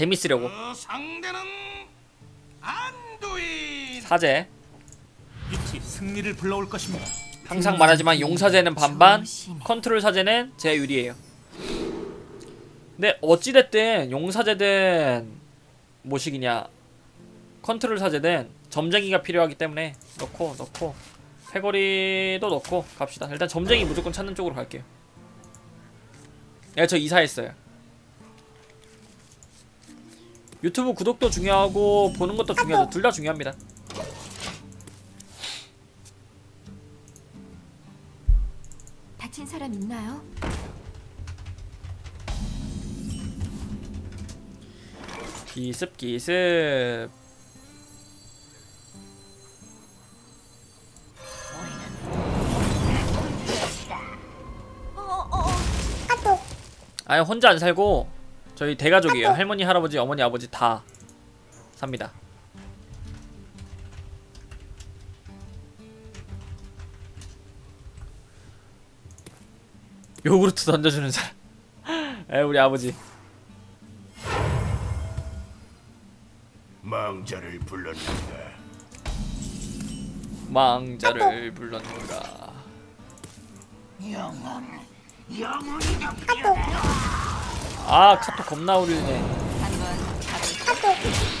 재밌으려고. 그 상대는 안두인. 사제. 빛이 승리를 불러올 것입니다. 항상 말하지만 용사제는 반반 컨트롤 사제는 제 유리해요. 근데 어찌됐든 용사제든 뭐식이냐 컨트롤 사제든 점쟁이가 필요하기 때문에 넣고 넣고 패거리도 넣고 갑시다. 일단 점쟁이 무조건 찾는 쪽으로 갈게요. 네, 저 이사했어요 유튜브 구독도 중요하고 보는 것도 중요하죠 둘 다 중요합니다. 다친 사람 있나요? 기습 기습. 어, 어, 아니 혼자 안 살고 저희 대가족이에요. 할머니 할아버지 어머니 아버지 다 삽니다. 요구르트 던져주는 사람. 에 우리 아버지. 망자를 불렀는가? 망자를 불렀는가 영혼, 영혼이가 필요해. 아 카톡 겁나 울리네. 한번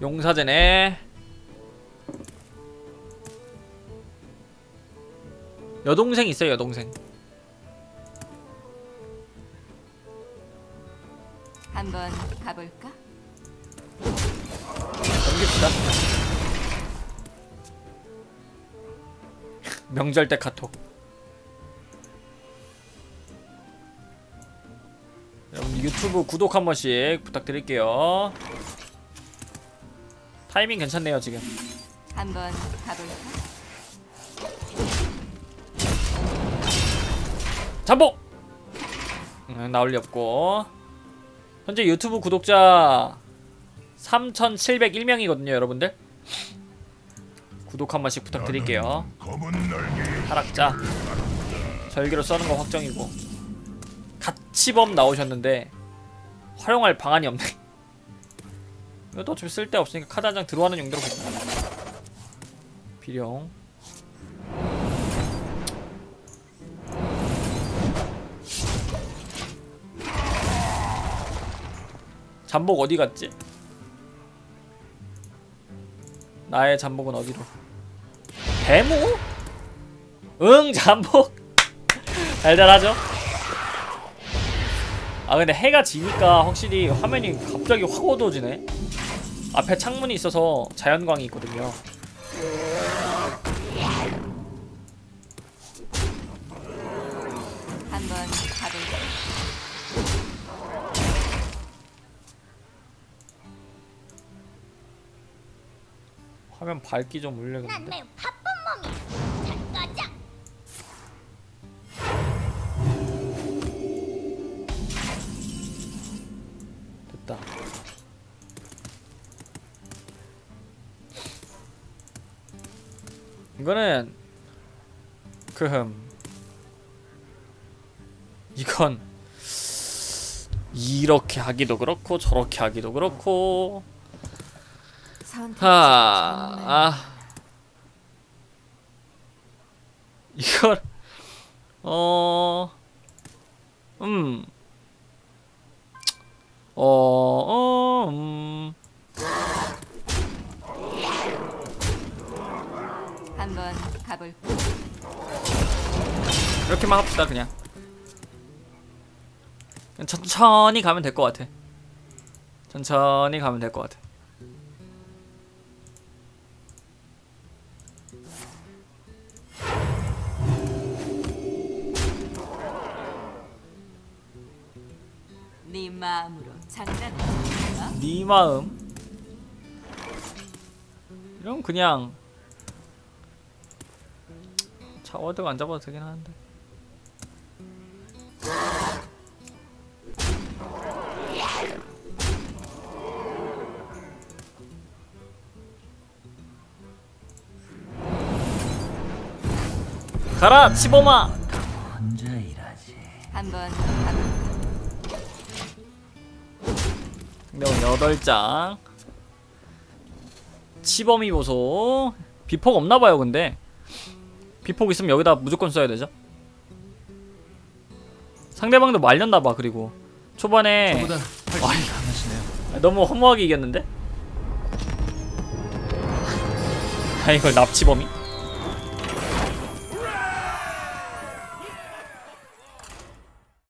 용사제네. 여동생 있어요 여동생. 한번 가볼까? 넘깁시다. 명절 때 카톡. 여러분 유튜브 구독 한 번씩 부탁드릴게요 타이밍 괜찮네요 지금 한번 가볼까? 잠복! 음, 나올 리 없고 현재 유튜브 구독자 3,701명이거든요 여러분들 구독 한 번씩 부탁드릴게요. 타락자 절기로 써는 거 확정이고 가치범 나오셨는데 활용할 방안이 없네 이것도 어차피 쓸데없으니까 카드 한 장 들어가는 용도로 비룡 잠복 어디 갔지? 나의 잠복은 어디로? 대무? 응 잠복 달달하죠? 아 근데 해가 지니까 확실히 화면이 갑자기 확 어두워지네 앞에 창문이 있어서 자연광이 있거든요 한번 가볼까? 화면 밝기 좀 올려야겠는데 이거는 그흠. 이건 이렇게 하기도 그렇고 저렇게 하기도 그렇고. 하, 아. 이걸, 어, 음, 어, 어, 음, 한번 가볼까? 이렇게만 합시다, 그냥. 천천히 가면 될 것 같아. 천천히 가면 될 것 같아. 네 마음으로 장난을? 네 마음 이런 그냥 자 워드가 안 잡아도 되긴 하는데. 가라 치보마! 한번 가볼까? 내용 8장. 치범이 보소. 비폭 없나봐요 근데 비폭 있으면 여기다 무조건 써야 되죠 상대방도 말렸나봐 그리고 초반에 저보다 훨씬 강하시네요. 아, 너무 허무하게 이겼는데? 아 이걸 납치범이?